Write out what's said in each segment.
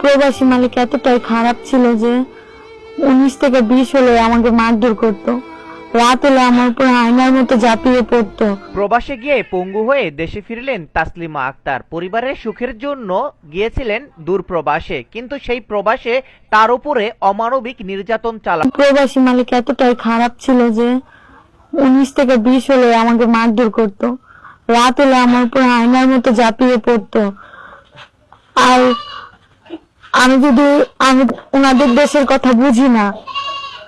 প্রবাসী মালিক এতটাই খারাপ ছিল যে উনিশ থেকে বিশ হলে আমাকে মারধর করতো। রাত হলে আমার উপর আয়নার মতো ঝাঁপিয়ে পড়তো। প্রবাসে গিয়ে পঙ্গু হয়ে দেশে ফিরলেন তাসলিমা আক্তার। পরিবারের সুখের জন্য গিয়েছিলেন দূর প্রবাসে কিন্তু সেই প্রবাসে তার উপরে অমানবিক নির্যাতন চালা প্রবাসী মালিক এতটাই খারাপ ছিল যে উনিশ থেকে বিশ হলে আমাকে মারধর করতো। রাত হলে আমার উপর আয়নার মতো ঝাঁপিয়ে পড়তো। আর আমি যদি আমি ওনাদের দেশের কথা বুঝি না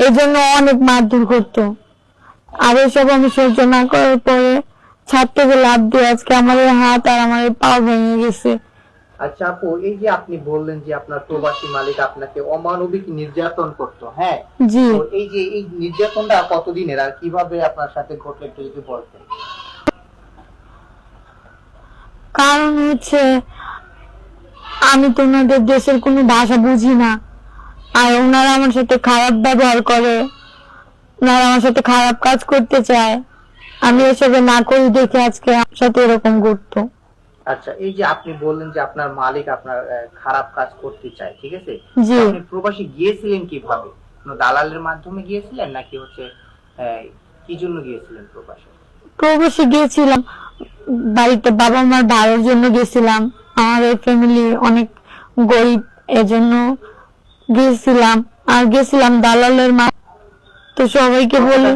এই জন্য অনেক মারধর করতো। আর এসব আমি সহ্য না করার পরে ছাদ থেকে লাভ দিয়ে আজকে আমার হাত আর আমার পা ভেঙে গেছে। আচ্ছা আপু এই যে আপনি বললেন যে আপনার প্রবাসী মালিক আপনাকে অমানবিক নির্যাতন করতো হ্যাঁ? জি। এই যে এই নির্যাতনটা কতদিনের আর কীভাবে আপনার সাথে ঘটলো একটু যদি বলতেন? কারণ হচ্ছে আমি তো ওনাদের দেশের কোনো ভাষা বুঝি না। আর ওনারা আমার সাথে খারাপ ব্যবহার করে। ওনারা আমার সাথে খারাপ কাজ করতে চায়। আমি এসবে না করি দেখে আজকে আমার সাথে এরকম ঘটতো। আচ্ছা এই যে আপনি বললেন যে আপনার মালিক আপনার খারাপ কাজ করতে চায় ঠিক আছে? আপনি প্রবাসী গিয়েছিলেন কীভাবে? দালালের মাধ্যমে গিয়েছিলেন নাকি হচ্ছে কি জন্য গিয়েছিলেন প্রবাসে? প্রবাসে গিয়েছিলাম বাড়িতে বাবা মার ভাড়ার জন্য গেছিলাম আমার এই ফ্যামিলি অনেক গরিব এজন্য গিয়েছিলাম। আর গেছিলাম দালালের মা তো সবাইকে বলে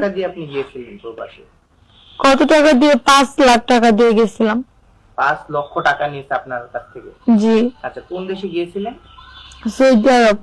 কত টাকা দিয়ে? পাঁচ লাখ টাকা দিয়ে গেছিলাম পাঁচ লক্ষ টাকা নিয়েছে আপনার কাছ থেকে? জি। আচ্ছা কোন দেশে গিয়েছিলেন? Saudi Arab.